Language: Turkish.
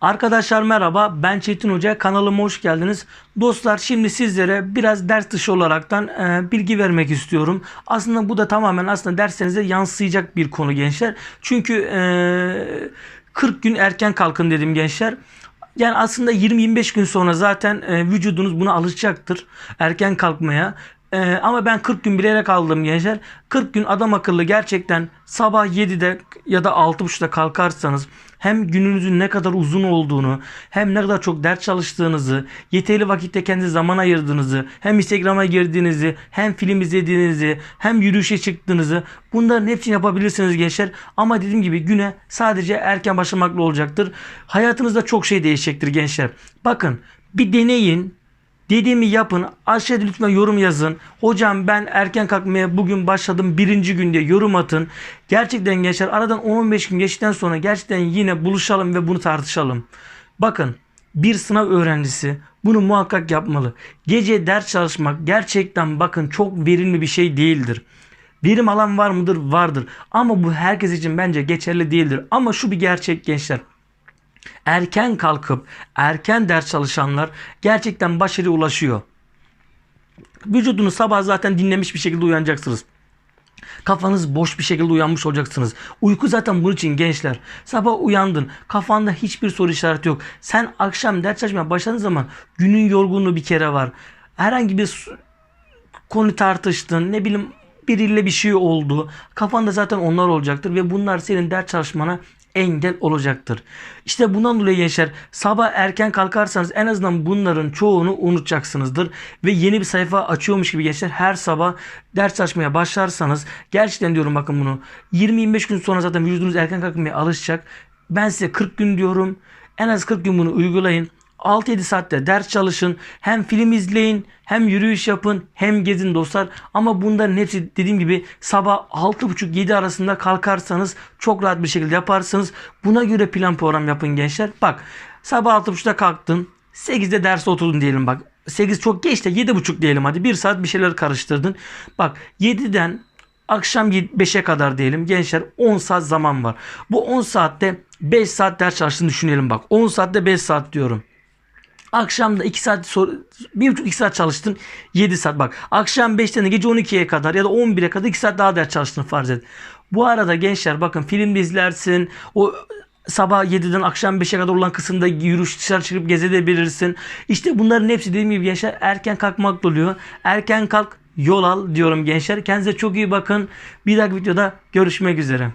Arkadaşlar merhaba ben Çetin Hoca kanalıma hoş geldiniz. Dostlar şimdi sizlere biraz ders dışı olaraktan e, bilgi vermek istiyorum. Aslında bu da tamamen aslında derslerinize yansıyacak bir konu gençler. Çünkü e, 40 gün erken kalkın dedim gençler. Yani aslında 20-25 gün sonra zaten e, vücudunuz buna alışacaktır. Erken kalkmaya. E, ama ben 40 gün bilerek aldım gençler. 40 gün adam akıllı gerçekten sabah 7'de ya da 6.30'da kalkarsanız hem gününüzün ne kadar uzun olduğunu hem ne kadar çok ders çalıştığınızı yeterli vakitte kendi zaman ayırdığınızı hem Instagram'a girdiğinizi hem film izlediğinizi hem yürüyüşe çıktığınızı bunların hepsini yapabilirsiniz gençler. Ama dediğim gibi güne sadece erken başlamakla olacaktır. Hayatınızda çok şey değişecektir gençler. Bakın bir deneyin Dediğimi yapın. Aşağıda lütfen yorum yazın. Hocam ben erken kalkmaya bugün başladım birinci günde yorum atın. Gerçekten gençler aradan 10-15 gün geçtikten sonra gerçekten yine buluşalım ve bunu tartışalım. Bakın bir sınav öğrencisi bunu muhakkak yapmalı. Gece ders çalışmak gerçekten bakın çok verimli bir şey değildir. Verim alan var mıdır? Vardır. Ama bu herkes için bence geçerli değildir. Ama şu bir gerçek gençler erken kalkıp erken ders çalışanlar gerçekten başarıya ulaşıyor. Vücudunu sabah zaten dinlemiş bir şekilde uyanacaksınız. Kafanız boş bir şekilde uyanmış olacaksınız. Uyku zaten bunun için gençler. Sabah uyandın. Kafanda hiçbir soru işareti yok. Sen akşam ders çalışmaya başladığın zaman günün yorgunluğu bir kere var. Herhangi bir konu tartıştın. Ne bileyim biriyle bir şey oldu. Kafanda zaten onlar olacaktır ve bunlar senin ders çalışmana engel olacaktır. İşte bundan dolayı gençler sabah erken kalkarsanız en azından bunların çoğunu unutacaksınızdır. Ve yeni bir sayfa açıyormuş gibi gençler her sabah ders çalışmaya başlarsanız gerçekten diyorum bakın bunu 20-25 gün sonra zaten vücudunuz erken kalkmaya alışacak. Ben size 40 gün diyorum. En az 40 gün bunu uygulayın. 6-7 saatte ders çalışın. Hem film izleyin, hem yürüyüş yapın, hem gezin dostlar. Ama bunların hepsi dediğim gibi sabah 6.30-7 arasında kalkarsanız çok rahat bir şekilde yaparsınız. Buna göre plan program yapın gençler. Bak sabah 6.30'da kalktın. 8'de derse oturdun diyelim bak. 8 çok geç de 7.30 diyelim hadi. 1 saat bir şeyler karıştırdın. Bak 7'den akşam 5'e kadar diyelim gençler 10 saat zaman var. Bu 10 saatte 5 saat ders çalıştığını düşünelim bak. 10 saatte 5 saat diyorum. Akşam da 2 saat sonra 1,5-2 saat çalıştın 7 saat bak. Akşam 5'ten de gece 12'ye kadar ya da 11'e kadar 2 saat daha ders çalıştın farz et. Bu arada gençler bakın film izlersin. O sabah 7'den akşam 5'e kadar olan kısımda yürüyüş dışarı çıkıp gezebilirsin. İşte bunların hepsi dediğim gibi gençler erken kalkmak oluyor. Erken kalk yol al diyorum gençler. Kendinize çok iyi bakın. Bir dahaki videoda görüşmek üzere.